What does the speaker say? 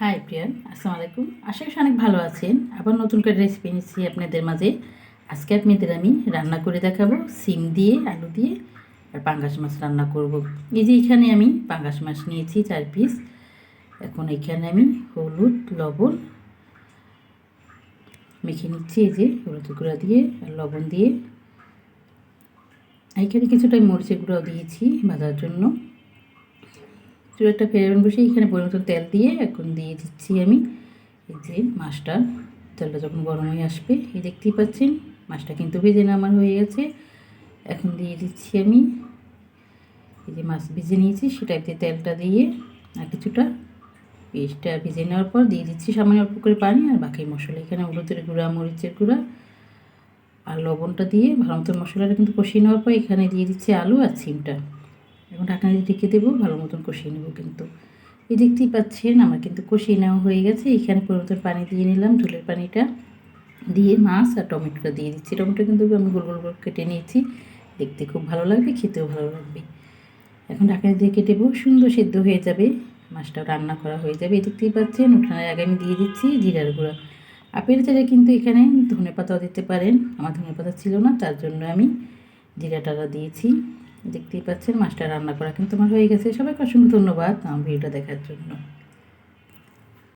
High Priyan আসসালামু আলাইকুম আশা করি অনেক ভালো আছেন। আবার নতুন করে রেসিপি নিচ্ছি আপনাদের মাঝে। আজকে আপনাদের আমি রান্না করে দেখাবো। সিম দিয়ে, আলু দিয়ে আর পাঙ্গাস মাছ রান্না করব। এই যে এখানে আমি পাঙ্গাস মাছ নিয়েছি, চার পিস এখন এখানে আমি হলুদ, লবণ মেখে নিচ্ছি। এই যে হলুদ গুঁড়া দিয়ে আর লবণ দিয়ে। এখানে কিছুটা মরিচের গুঁড়াও দিয়েছি ভাজার জন্য। চুলাটা ফেরাবেন বসে, এখানে পরিমতো তেল দিয়ে এখন দিয়ে দিচ্ছি আমি। এই যে মাছটা, তেলটা যখন গরম হয়ে আসবে, এই দেখতেই পাচ্ছেন, মাছটা কিন্তু ভেজে না আমার হয়ে গেছে। এখন দিয়ে দিচ্ছি আমি, এই যে মাছ ভেজে নিয়েছি সেটা দিয়ে তেলটা দিয়ে আর কিছুটা পেস্টটা ভেজে নেওয়ার পর দিয়ে দিচ্ছি সামান্য অল্প করে পানি আর বাকি মশলা। এখানে হলুদের গুঁড়া, মরিচের গুঁড়া আর লবণটা দিয়ে ভালো মতো মশলাটা কিন্তু কষিয়ে নেওয়ার পর এখানে দিয়ে দিচ্ছি আলু আর সিমটা। এখন ঢাকনা দিয়ে ঢেকে দেবো, ভালো মতন কষিয়ে নেব কিন্তু। এই দেখতেই পাচ্ছেন, আমার কিন্তু কষিয়ে নেওয়া হয়ে গেছে। এখানে পরিমতন পানি দিয়ে নিলাম, ঝোলের পানিটা দিয়ে মাছ আর টমেটোটা দিয়ে দিচ্ছি। টমেটো কিন্তু আমি গোল গোল করে কেটে নিয়েছি। দেখতে খুব ভালো লাগবে, খেতেও ভালো লাগবে। এখন ঢাকনা দিয়ে কেটে সুন্দর সেদ্ধ হয়ে যাবে। মাছটা রান্না করা হয়ে যাবে। এই দেখতেই পাচ্ছেন, উঠানের আগে আমি দিয়ে দিচ্ছি জিরার গুঁড়া। আপেল চাইলে কিন্তু এখানে ধনে পাতাও দিতে পারেন, আমার ধনে পাতা ছিল না, তার জন্য আমি জিরা জিরাটা দিয়েছি। দেখতেই পাচ্ছেন, মাছটা রান্না করা কিন্তু আমার হয়ে গেছে। সবাইকে অসংখ্য ধন্যবাদ আমার ভিডিওটা দেখার জন্য।